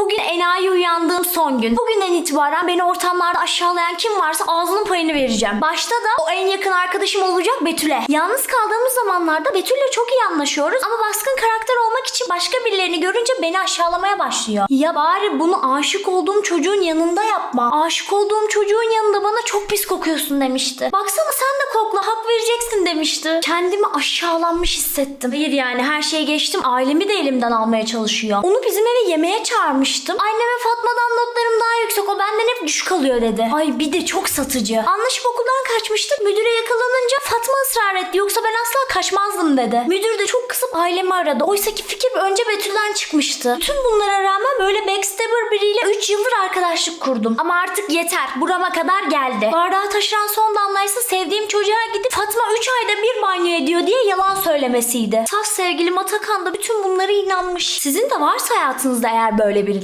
Bugün enayi uyandığım son gün. Bugünden itibaren beni ortamlarda aşağılayan kim varsa ağzının payını vereceğim. Başta da o en yakın arkadaşım olacak Betül'e. Yalnız kaldığımız zamanlarda Betül'le çok iyi anlaşıyoruz ama baskın karakter olmak için başka birilerini görünce beni aşağılamaya başlıyor. Ya bari bunu aşık olduğum çocuğun yanında yapma. Aşık olduğum çocuğun yanında bana çok pis kokuyorsun demişti. Baksana sen kokla hak vereceksin demişti. Kendimi aşağılanmış hissettim. Hayır yani her şeyi geçtim. Ailemi de elimden almaya çalışıyor. Onu bizim eve yemeğe çağırmıştım. Anneme Fatma'dan notlarım daha yüksek. O benden hep düşük alıyor dedi. Ay bir de çok satıcı. Anlaşıp okuldan kaçmıştık. Müdüre yakalanınca Fatma ısrar etti. Yoksa ben asla kaçmazdım dedi. Müdür de çok kısıp ailemi aradı. Oysa ki fikir önce Betül'den çıkmıştı. Bütün bunlara rağmen böyle backstabber biriyle 3 yıldır arkadaşlık kurdum. Ama artık yeter. Burama kadar geldi. Bardağı taşıran son damlaysa sevdiğim çocuğa gidip Fatma 3 ayda bir banyo ediyor diye yalan söylemesiydi. Saf sevgilim Atakan da bütün bunlara inanmış. Sizin de varsa hayatınızda eğer böyle biri